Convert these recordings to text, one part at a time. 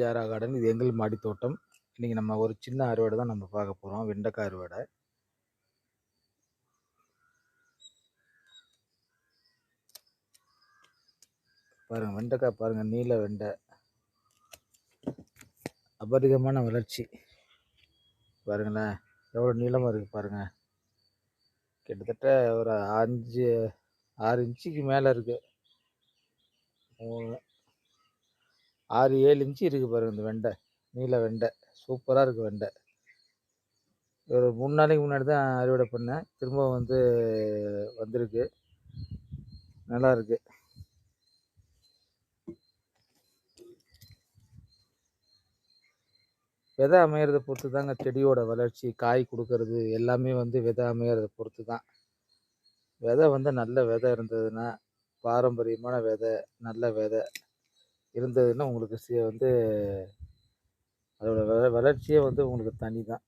ஜாரா garden இது எங்கள் மாடி தோட்டம். இன்றைக்கி நம்ம ஒரு சின்ன அறுவடை தான் நம்ம பார்க்க போகிறோம் வெண்டைக்காய் அறுவடை. பாருங்கள் வெண்டைக்காய் பாருங்கள் நீல வெண்டை. அபரிதமான வளர்ச்சி. பாருங்களேன் எவ்வளோ நீளமாக இருக்குது பாருங்கள் கிட்டத்தட்ட ஒரு அஞ்சு ஆறு இன்ச்சுக்கு மேலே இருக்குது மூணு ஆறு ஏழு இன்ச்சு இருக்குது பாருங்கள் இந்த வெண்டை. நீல வெண்டை. சூப்பராக இருக்குது வெண்டை. ஒரு மூணு நாளைக்கு முன்னாடி தான் அறுவடை பண்ணேன். திரும்ப வந்து வந்திருக்கு. நல்லா இருக்குது விதை அமையிறத பொறுத்து தாங்க செடியோட வளர்ச்சி காய் கொடுக்கறது எல்லாமே வந்து விதை அமையிறத பொறுத்து தான் விதை வந்து நல்ல விதை இருந்ததுன்னா பாரம்பரியமான விதை நல்ல விதை. இருந்ததுன்னா உங்களுக்கு சி வந்து அதோட வ வளர்ச்சியே வந்து உங்களுக்கு தனி தான்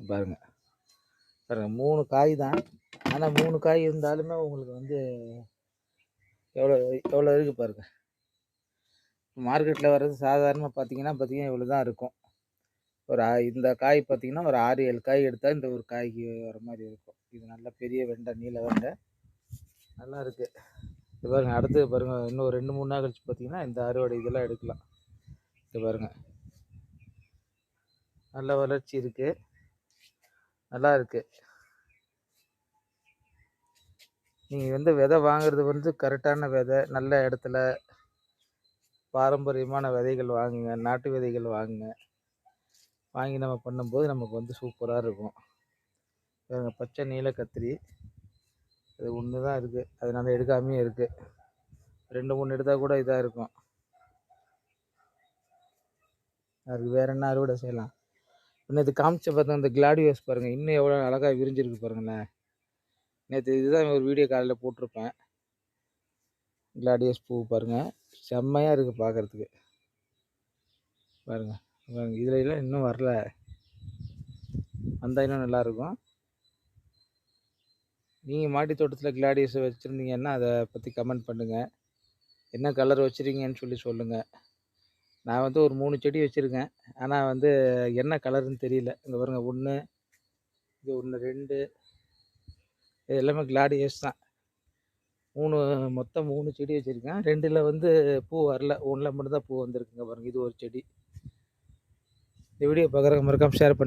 பாருங்க. பாருங்க மூணு காய் தான் ஆனால் மூணு காய் இருந்தாலுமே உங்களுக்கு வந்து எவ்வளோ எவ்வளோ இருக்குது பாருங்கள் மார்க்கெட்டில் வர்றது சாதாரணமாக பார்த்தீங்கன்னா பார்த்தீங்கன்னா இவ்வளோ தான் இருக்கும். ஒரு இந்த காய் பார்த்தீங்கன்னா ஒரு ஆறு ஏழு காய் எடுத்தால் இந்த ஒரு காய்க்கு வர மாதிரி இருக்கும். இது நல்ல பெரிய வெண்டை நீல வெண்டை. நல்லா இருக்குது இது பாருங்கள் அடுத்து பாருங்கள் இன்னும் ஒரு ரெண்டு மூணு நாள் கழிச்சு பார்த்திங்கன்னா இந்த அறுவடை இதெல்லாம் எடுக்கலாம். இது பாருங்கள் நல்ல வளர்ச்சி இருக்குது நல்லா இருக்குது நீங்கள் வந்து விதை வாங்குறது வந்து கரெக்டான விதை நல்ல இடத்துல பாரம்பரியமான விதைகள் வாங்குங்க நாட்டு விதைகள் வாங்குங்க. வாங்கி நம்ம பண்ணும்போது நமக்கு வந்து சூப்பராக இருக்கும். பாருங்க பச்சை நீல கத்திரி. அது ஒன்று தான் இருக்குது அதனால் எடுக்காமே இருக்குது ரெண்டு மூணு எடுத்தால் கூட இதாக இருக்கும். அதுக்கு வேறு என்ன அறுவடை செய்யலாம்? நேற்று காமிச்ச பார்த்தா இந்த கிளாடியோஸ் பாருங்கள் இன்னும் எவ்வளோ அழகாக விரிஞ்சிருக்கு பாருங்களேன். நேற்று இதுதான் ஒரு வீடியோ காலையில் போட்டிருப்பேன். கிளாடியஸ் பூ பாருங்கள் செம்மையாக இருக்குது பார்க்குறதுக்கு பாருங்கள் பாருங்கள் இதில் இன்னும் வரல. வந்தால் இன்னும் நல்லாயிருக்கும் நீங்கள் மாடி தோட்டத்தில் கிளாடியஸ் வச்சுருந்தீங்கன்னா அதை பற்றி கமெண்ட் பண்ணுங்கள் என்ன கலர் வச்சுருக்கீங்கன்னு சொல்லி சொல்லுங்கள் நான் வந்து ஒரு மூணு செடி வச்சுருக்கேன். ஆனால் வந்து என்ன கலருன்னு தெரியல. இங்கே பாருங்கள் ஒன்று இது ஒன்று ரெண்டு. இது எல்லாமே கிளாடியஸ் தான். மூணு மொத்தம் மூணு செடி வச்சுருக்கேன். ரெண்டில் வந்து பூ வரல. ஒன்றில் மட்டும்தான் பூ வந்திருக்குங்க பாருங்கள் இது ஒரு செடி. இந்த வீடியோ பார்க்குறவங்க மறக்காமல் ஷேர் பண்ணி